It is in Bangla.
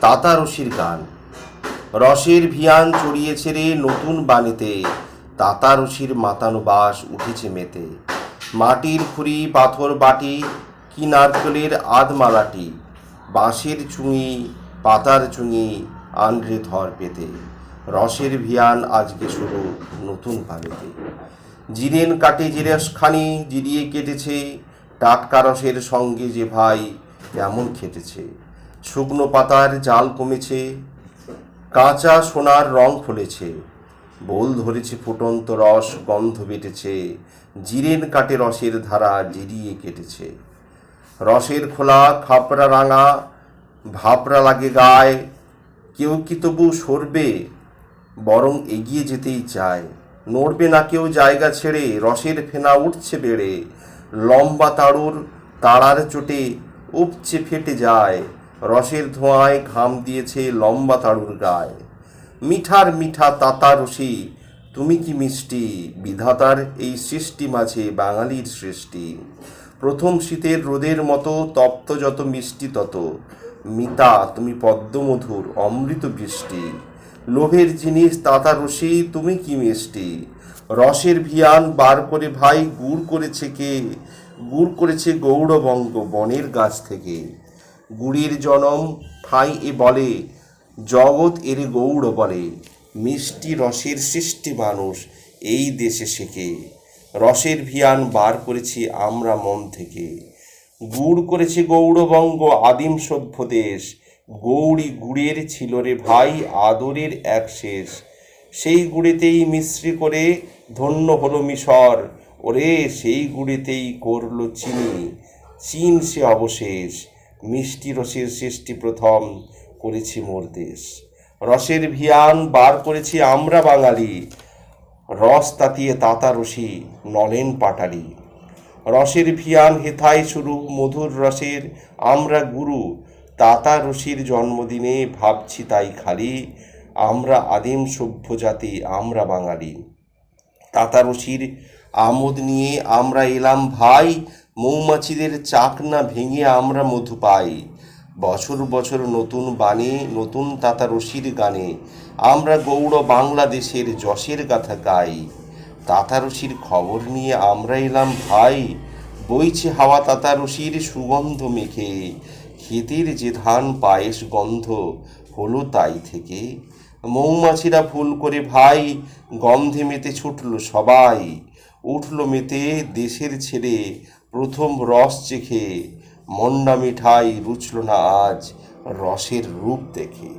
তাতা রশির গান। রসের ভিয়ান চড়িয়েছে রে নতুন বাণীতে। তাতা রশির মাতানো বাস উঠেছে মেতে। মাটির খুঁড়ি, পাথর বাটি কি নারকেলের আধমালাটি, বাঁশের চুঙি, পাতার চুঙি আনরে ধর পেতে। রসের ভিয়ান আজকে শুরু নতুন বাণীতে। জিরেন কাটে জিরেসখানি জিরিয়ে কেটেছে। টাটকা রসের সঙ্গে যে ভাই কেমন খেটেছে। শুকনো পাতার জাল কমেছে, কাঁচা সোনার রং ফলেছে বোল ধরেছে ফুটন্ত রস, গন্ধ বেটেছে, জিরেন কাটে রসের ধারা জিরিয়ে কেটেছে। রসের খোলা খাপড়া রাঙা, ভাপড়া লাগে গায়ে, কেউ কি তবু সরবে, বরং এগিয়ে যেতেই চায়। নড়বে না কেউ জায়গা ছেড়ে, রসের ফেনা উঠছে বেড়ে, লম্বা তাড়ুর তাড়ার চোটে উপচে ফেটে যায় রসের ধোঁয়ায় ঘাম দিয়েছে লম্বা তাড়ুর গায়ে। মিঠার মিঠা তাতা রসি, তুমি কি মিষ্টি? বিধাতার এই সৃষ্টি মাঝে বাঙালির সৃষ্টি। প্রথম শীতের রোদের মতো তপ্ত যত মিষ্টি তত। মিতা, তুমি পদ্মমধুর, অমৃত বৃষ্টি। লোভের জিনিস, তাতা রসি, তুমি কি মিষ্টি? রসের ভিয়ান বার করে ভাই, গুড় করেছে কে? গুড় করেছে গৌরবঙ্গ বনের গাছ থেকে। গুড়ির জনম ঠাঁই এ বলে, জগৎ এর গৌড় বলে, মিষ্টি রসের সৃষ্টি মানুষ এই দেশে শেখে। রসের ভিয়ান বার করেছি আমরা মন থেকে। গুড় করেছে গৌড়বঙ্গ আদিম সভ্য দেশ। গৌড়ি গুড়ের ছিল রে ভাই আদরের এক শেষ। সেই গুড়েতেই মিশ্রি করে ধন্য হলো মিশর। ওরে সেই গুড়েতেই করল চিনি। চীন সে অবশেষ। মিষ্টি রসের সৃষ্টি প্রথম করেছি মোর দেশ। রসের ভিয়ান বার করেছি আমরা বাঙালি। রস তাতিয়ে তাতা রসি নলেন পাটালি। রসের ভিয়ান হেথায় শুরু মধুর রসের আমরা গুরু। তাতা রসির জন্মদিনে ভাবছি তাই খালি। আমরা আদিম সভ্য জাতি আমরা বাঙালি। তাতারসির আমোদ নিয়ে আমরা এলাম ভাই। মৌমাছিদের চাক না ভেঙে আমরা মধু পাই। বছর বছর নতুন বাণী, নতুন তাতারসির গানে আমরা গৌড় বাংলাদেশের যশের গাথা গাই। তাতারসির খবর নিয়ে আমরা এলাম ভাই, বইছে হাওয়া তাতারসির সুগন্ধ মেখে। ক্ষেতের যে ধান পায়েস গন্ধ হলো তাই থেকে। মৌমাছিরা ফুল করে ভাই, গন্ধে মেতে ছুটল সবাই। উঠল মেতে দেশের ছেড়ে প্রথম রস চেখে মন্ডা মিঠাই রুচল না আজ রসের রূপ দেখে।